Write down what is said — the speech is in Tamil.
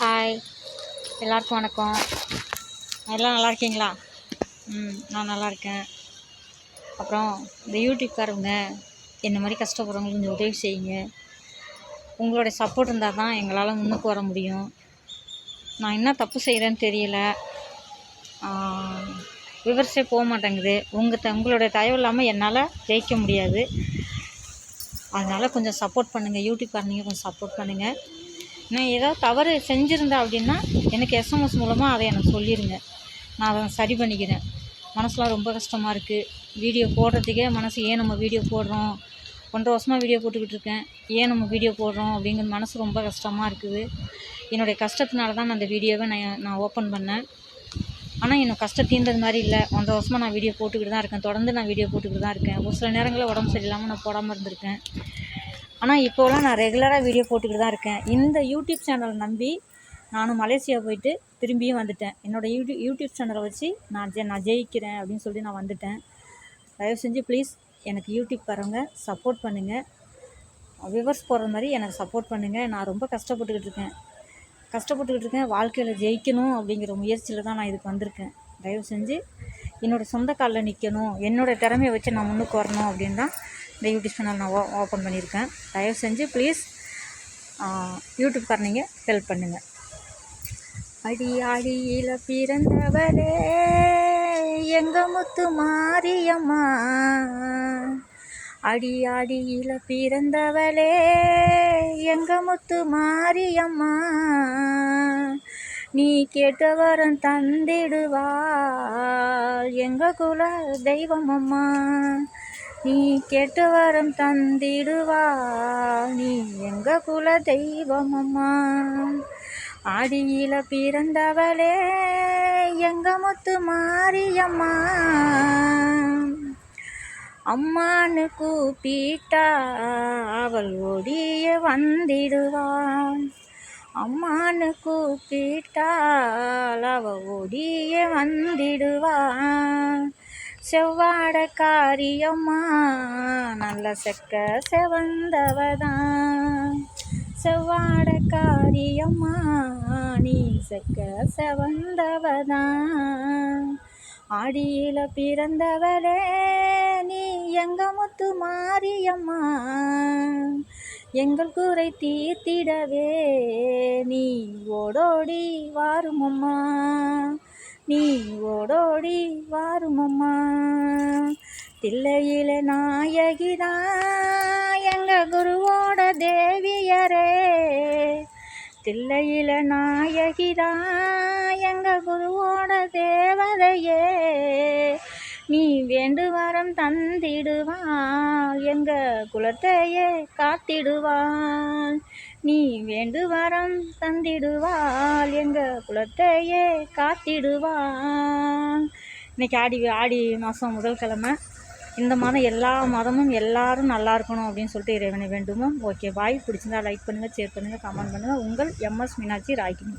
ஹாய் எல்லாருக்கும் வணக்கம். எல்லாம் நல்லா இருக்கீங்களா? ம் நான் நல்லா இருக்கேன். அப்புறம் இந்த யூடியூப்காரவங்க என்ன மாதிரி கஷ்டப்படுறவங்களுக்கு கொஞ்சம் உதவி செய்யுங்க. உங்களுடைய சப்போர்ட் இருந்தால் தான் எங்களால் முன்னுக்கு வர முடியும். நான் என்ன தப்பு செய்கிறேன்னு தெரியல. விவரிச்சே போக மாட்டேங்குது. உங்கள் த உங்களுடைய தயவு இல்லாமல் என்னால் ஜெயிக்க முடியாது. அதனால் கொஞ்சம் சப்போர்ட் பண்ணுங்கள் யூடியூப்காரங்க கொஞ்சம் சப்போர்ட் பண்ணுங்கள் நான் ஏதாவது தவறு செஞ்சுருந்தேன் அப்படின்னா எனக்கு எஸ்எம்எஸ் மூலமாக அதை எனக்கு சொல்லிடுங்க நான் அதை சரி பண்ணிக்கிறேன். மனசுலாம் ரொம்ப கஷ்டமாக இருக்குது வீடியோ போடுறதுக்கே மனசு ஏன் நம்ம வீடியோ போடுறோம்? ஒன்றரை வருஷமாக வீடியோ போட்டுக்கிட்டு இருக்கேன். ஏன் நம்ம வீடியோ போடுறோம்? அப்படிங்கிற மனசு ரொம்ப கஷ்டமாக இருக்குது. என்னுடைய கஷ்டத்தினால தான் நான் அந்த வீடியோவை நான் நான் ஓப்பன் பண்ணேன். ஆனால் எனக்கு கஷ்டம் தீர்ந்தது மாதிரி இல்லை. ஒன்றரை வருஷமாக நான் வீடியோ போட்டுக்கிட்டு தான் இருக்கேன். தொடர்ந்து நான் வீடியோ போட்டுக்கிட்டு தான் இருக்கேன். ஒரு சில நேரங்களில் உடம்பு சரியில்லாமல் நான் போடாமல் இருந்திருக்கேன். ஆனால் இப்போலாம் நான் ரெகுலராக வீடியோ போட்டுக்கிட்டு தான் இருக்கேன். இந்த யூடியூப் சேனலை நம்பி நானும் மலேசியா போயிட்டு திரும்பியும் வந்துட்டேன். என்னோடய யூடியூப் யூடியூப் சேனலை வச்சு நான் ஜெ நான் ஜெயிக்கிறேன் அப்படின்னு சொல்லி நான் வந்துட்டேன். தயவு செஞ்சு ப்ளீஸ் எனக்கு யூடியூப் வரவங்க சப்போர்ட் பண்ணுங்கள் விவர்ஸ் போடுற மாதிரி எனக்கு சப்போர்ட் பண்ணுங்கள் நான் ரொம்ப கஷ்டப்பட்டுக்கிட்டு இருக்கேன். கஷ்டப்பட்டுக்கிட்டு இருக்கேன். வாழ்க்கையில் ஜெயிக்கணும் அப்படிங்கிற முயற்சியில் தான் நான் இதுக்கு வந்திருக்கேன். தயவு செஞ்சு என்னோடய சொந்த காலில் நிற்கணும் என்னோடய திறமையை வச்சு நான் முன்னுக்கு வரணும் அப்படின்னு தான் இந்த யூடியூப் சேனல் நான் ஓ ஓப்பன் பண்ணியிருக்கேன். தயவு செஞ்சு ப்ளீஸ் யூடியூப்காரனிங்க ஹெல்ப் பண்ணுங்கள் அடி அடியில் பிறந்தவரே எங்க முத்து மாரியம்மா? அடி அடியில் பிறந்தவளே எங்க முத்து மாரியம்மா? நீ கேட்டவரம் தந்திடுவாள் எங்க குல தெய்வம் அம்மா நீ கேட்ட வரம் தந்திடுவா நீ எங்க குல தெய்வம் அம்மா ஆடியில பிறந்தவளே எங்க முத்து மாரியம்மா. அம்மானு கூப்பிட்டா அவள் ஓடிய வந்திடுவான் அம்மானு கூப்பிட்டால் அவ ஓடிய வந்திடுவாள் செவ்வாட காரியம்மா நல்ல செக்க செவந்தவதான் செவ்வாட காரியம்மா நீ செக்க செவந்தவதான் ஆடியில பிறந்தவளே நீ எங்க முத்து மாரியம்மா. எங்கள் கூரை தீர்த்திடவே. நீ ஓடோடி வாருமம்மா நீ ஓடோடி வாருமம்மா தில்லையில நாயகிதான் எங்கள் குருவோட தேவியரே. தில்லையில நாயகிதான் எங்கள் குருவோட தேவதையே. நீ வேண்டு எங்க குலத்தையே காத்திடுவான் நீ வேண்டுவரம் தந்திடுவாள். எங்க குலத்தையே காத்திடுவான் இன்னைக்கு ஆடி ஆடி மாதம் முதல் கிழமை. இந்த மாதம் எல்லா மதமும் எல்லாரும் நல்லா இருக்கணும் அப்படின்னு சொல்லிட்டு இறைவனை வேண்டுமோ? ஓகே பாய் பிடிச்சிருந்தா லைக் பண்ணுங்கள் ஷேர் பண்ணுங்கள் கமெண்ட் பண்ணுங்கள் உங்கள் எம்எஸ் மீனாட்சி ராகினி